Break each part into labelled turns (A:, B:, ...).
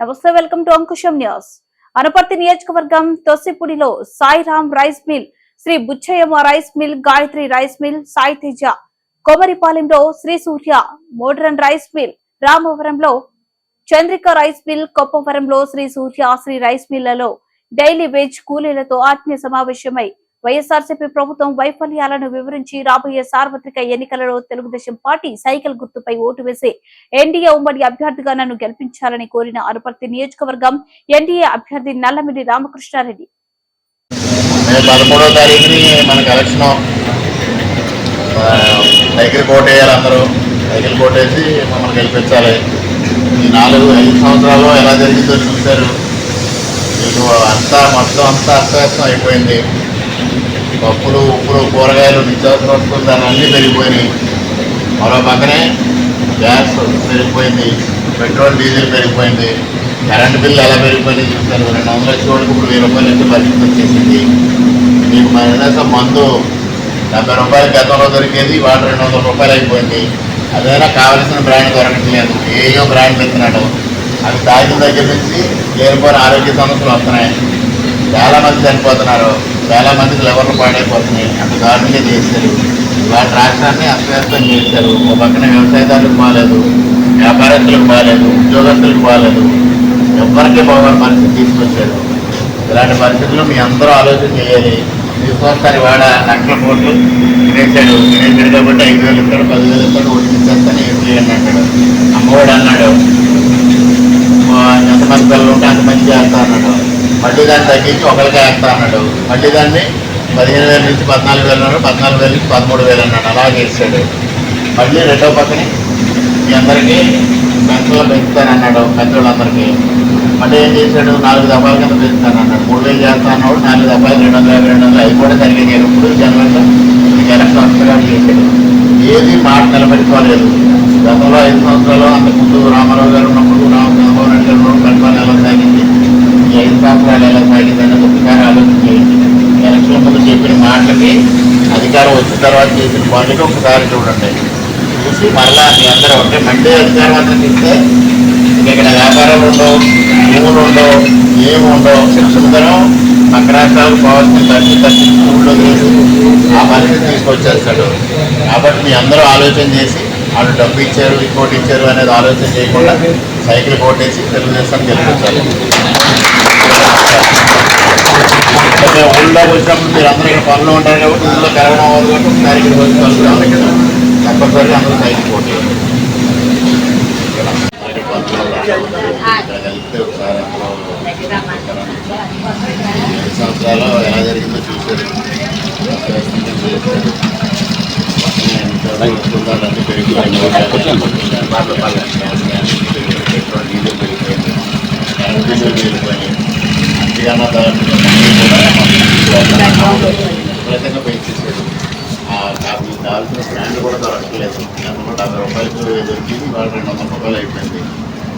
A: నమస్తే welcome to Ankusham news. Anaparthi నియోజకవర్గం తొసిపూడిలో Sairam rice mill Shri Buchayyamma rice mill Gayatri rice mill Sai Teja. కొమరిపాలెంలో Shri Surya modern rice mill రామవరంలో Chandrika rice mill కొప్పవరంలో Shri Surya Shri rice మిల్లలో daily wage కూలీలతో ఆత్మీయ సమావేశమై YSRCP ప్రభుత్వం వైఫల్యాలను వివరించి రాబోయే సార్వత్రిక ఎన్నికలలో తెలుగుదేశం పార్టీ సైకిల్ గుర్తుపై ఓటు వేసి ఎన్డీఏ ఉమ్మడి అభ్యర్థిగా నన్ను గెలిపించాలని కోరిన అనపర్తి నియోజకవర్గం ఎన్డీఏ అభ్యర్థి నల్లమిడి రామకృష్ణారెడ్డి.
B: సైకిల్ కోట్ వేయాలి అందరూ. సైకిల్ కోట్ వేసి మమ్మల్ని గెలిపించాలి. ఈ నాలుగు ఐదు సంవత్సరాల్లో ఎలా జరిగిందో చూశారు. మీకు అంతా మొత్తం అంతా అస్తవ్యస్తం అయిపోయింది. పప్పులు ఉప్పులు కూరగాయలు నిత్యావసర వస్తువులు దాని అన్నీ పెరిగిపోయినాయి. మరో పక్కనే గ్యాస్ పెరిగిపోయింది పెట్రోల్ డీజిల్ పెరిగిపోయింది కరెంటు బిల్లు ఎలా పెరిగిపోయింది చూస్తారు రెండు వందల వచ్చే వాళ్ళకి ఇప్పుడు వెయ్యి రూపాయలు నుంచి పరిస్థితి వచ్చేసింది. మీకు మన దేశం మందు డెబ్బై రూపాయలు గతంలో దొరికేది వాటి రెండు వందల రూపాయలు అయిపోయింది. అదైనా కావలసిన బ్రాండ్ దొరకట్లేదు ఏయో బ్రాండ్లు ఇస్తున్నాడు అవి తాగిన దగ్గర నుంచి లేనిపోయిన ఆరోగ్య సమస్యలు వస్తున్నాయి. చాలా మంది చనిపోతున్నారు. చాలా మందికి లెవర్లు పాడైపోతున్నాయి. అంత దారుణంగా చేశారు. వాటి రాష్ట్రాన్ని అస్తవ్యస్తం చేశారు. ఒక పక్కన వ్యవసాయదారులకు బాగాలేదు. వ్యాపారస్తులకు బాగాలేదు. ఉద్యోగస్తులకు బాగాలేదు. ఎవరికీ బాగోని పరిస్థితి తీసుకొచ్చారు. ఇలాంటి పరిస్థితుల్లో మీ అందరూ ఆలోచన చేయాలి. తీసుకొస్తారు వాడ లక్షల కోట్లు తినేశాడు. తినేశాడు కాబట్టి ఐదు వేలు ఇస్తాడు పదివేలు ఇస్తాడు ఒకటి ఇచ్చేస్తాను అని అంటాడు. అమ్మఒడు అన్నాడు. ఎంత మంది పిల్లలు ఉంటే అంతమంది చేస్తా అన్నాడు. మళ్ళీ దాన్ని తగ్గించి ఒకరికే వేస్తా అన్నాడు. మళ్ళీ దాన్ని పదిహేను వేల నుంచి పద్నాలుగు వేలు అన్నాడు పద్నాలుగు వేల నుంచి పదమూడు వేలు అన్నాడు. అలా చేశాడు. మళ్ళీ రెండో పక్కనే మీ అందరికీ పెంచుతాను పెంచుతానన్నాడు పెద్దోళ్ళందరికీ మళ్ళీ ఏం చేశాడు? నాలుగు దఫాల కింద పెంచుతానన్నాడు. మూడు వేలు చేస్తా అన్నాడు నాలుగు దఫాలు రెండు వందల యాభై రెండు వందలు అవి కూడా సరిగ్గా చేయనప్పుడు జనవరిలో మీకు ఎలక్షన్ చేశాడు. ఏది మాట నిలబెట్టుకోలేదు గతంలో ఐదు సంవత్సరాలు అంతకుముందు రామారావు గారు ఉన్న రామ చంద్రబాబు నాయుడు గారు ఉన్నప్పుడు పరిపాలన ఎలా సాగింది ఈ ఐదు సంవత్సరాలు ఎలా సాగిందని అనేది ఒకసారి ఆలోచన చేయండి. ఎలక్షన్ ముందు చెప్పిన మాటలకి అధికారం వచ్చిన తర్వాత చేసిన పనులకి ఒకసారి చూడండి. చూసి మరలా మీ అందరూ ఒకటే మళ్ళీ అధికారం అందరికి ఇస్తే ఇక్కడ వ్యాపారాలు ఉండవు భూములు ఉండవు ఏమి ఉండవు శిక్షణతరం పక్క రాష్ట్రాలకు పోవాల్సిన పరిస్థితి తప్పించి ఊళ్ళో చేసి ఆ పరిస్థితి తీసుకొచ్చేస్తాడు. కాబట్టి మీ అందరూ ఆలోచన చేసి వాళ్ళు డబ్బు ఇచ్చారు ఇంకోటి ఇచ్చారు అనేది ఆలోచన చేయకుండా సైకిల్ కొట్టేసి తెలుగుదేశం గెలిపించాలి. అంటే ఊళ్ళో వచ్చినప్పుడు మీరు అందరూ ఇక్కడ పనులు ఉంటారు కాబట్టి ఊళ్ళో కరోనా వాళ్ళు కాబట్టి ఒకసారి ఇక్కడ వచ్చి కలుగుతాం తప్పనిసరిగా అందరూ సైకిల్ కొట్టేయాలి ఇక్కడ కలిపితే సంవత్సరాలు ఎలా జరిగిందో చూశారు. చేశారు. పక్కనే వస్తుందా అన్నీ పెరిగిపోయింది పెట్రోల్ డీజిల్ పెరిగిపోయింది కరెంట్ బిల్లులు పెరిగిపోయినాయి అంతేగానో విపరీతంగా పెంచేసాడు ఆ కాఫీ కావాల్సిన బ్రాండ్ కూడా దొరకలేదు గతంలో డెబ్బై రూపాయలకు దొరికింది వాళ్ళు రెండు వందల రూపాయలు అయిపోయింది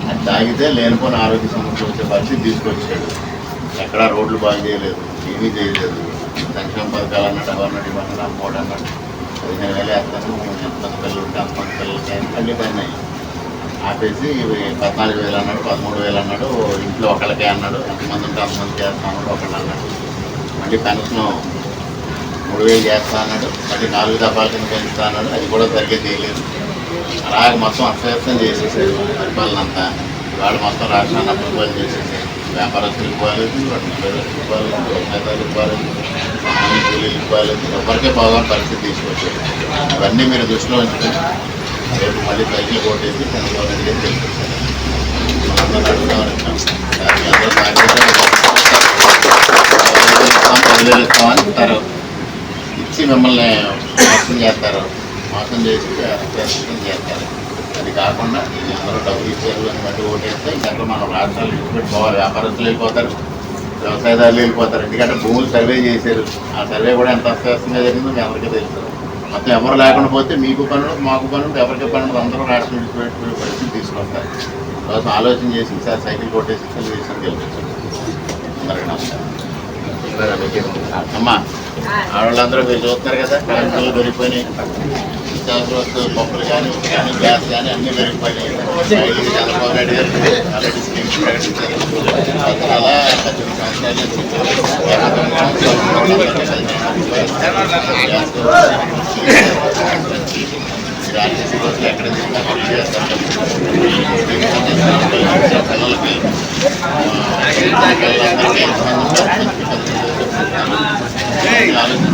B: అది తాగితే లేనిపోయిన ఆరోగ్య సమస్యలు వచ్చే పరిస్థితి తీసుకొచ్చాడు ఎక్కడా రోడ్లు బాగు చేయలేదు ఏమీ చేయలేదు సంక్షేమ పథకాలు అన్నట్టు అవన్నట్టు ఇవన్నీ అమ్మోడు అన్నట్టు పదిహేను వేలు వేస్తాను ఎంతమంది పిల్లలు ఉంటే అంతమంది పిల్లలకి అన్నీ మళ్ళీ ఆపేసి ఇవి పద్నాలుగు వేలు అన్నాడు పదమూడు వేలు అన్నాడు ఇంట్లో ఒకళ్ళకే అన్నాడు ఎంతమంది ఉంటే అంతమంది చేస్తా ఒకళ్ళు అన్నాడు. మళ్ళీ పెన్షన్ మూడు వేలు చేస్తా అన్నాడు మళ్ళీ నాలుగు దఫాల కింద పెంచుతా అన్నాడు అది కూడా సరిగ్గా చేయలేదు. అలాగే మొత్తం అస్తవ్యస్తం చేసేసాడు పరిపాలన అంతా ఇవాళ మొత్తం రాష్ట్రాన్ని అప్రూవల్ చేసేసాడు. వ్యాపారస్తులకు పోలేదు ప్రజలకు పోలేదు వ్యవసాయదారులకు పోలేదు సామాన్య కూలీలకు పోలేదు ఎవరికే పోదాం పరిస్థితి తీసుకొచ్చాడు. ఇవన్నీ మీరు దృష్టిలో ఉంచుకొని రేపు మళ్ళీ సైకిల్ కొట్టేసి చంద్రబాబు నాయుడు గారు గెలిపించారు మనందరం అడుగుదామని అందరూ ఇచ్చి మిమ్మల్ని మోసం చేస్తారు. మోసం చేసి ప్రస్తుతం చేస్తారు. అది కాకుండా ఇది అందరూ డబ్బులు ఇచ్చారు అని బట్టి ఓటేస్తే ఇంకా మనం రాష్ట్రాలు విడిచిపెట్టి వ్యాపారస్తులు వెళ్ళిపోతారు. వ్యవసాయదారులు వెళ్ళిపోతారు. ఎందుకంటే భూములు సర్వే చేశారు. ఆ సర్వే కూడా ఎంత అస్తవ్యస్తంగా జరిగిందో మీ అందరికీ తెలుసు. మొత్తం ఎవరు లేకుండా పోతే మీకు పనులు మాకు పనులు ఎవరికి పనులు అందరూ రాష్ట్రం విడిచిపెట్టుకునే పరిస్థితి తీసుకొస్తారు కోసం ఆలోచన చేసి ఈసారి సైకిల్ కొట్టేసి తెలుగుదేశం గెలిపించారు అందరికీ నమస్కారం. అమ్మా ఆడవాళ్ళందరూ మీరు చూస్తున్నారు కదా కరెంట్ బిల్లు పెరిగిపోయినాయి నిత్యావసర పప్పులు కానీ ఉప్పు కానీ గ్యాస్ కానీ అన్ని పెరిగిపోయినాయి బయటికి చంద్రబాబు నాయుడు గారు ఆల్రెడీ స్కీమ్స్ ప్రకటించారు అతను అలా పద్దెనిమిది సంవత్సరాల నుంచి మీరు ఆర్టీసీ బస్సులు ఎక్కడ తీసుకున్నా ఖర్చు చేస్తారు పిల్లలకి పిల్లలందరికీ ఎంతమంది ఉన్నారు? ఆలోచించి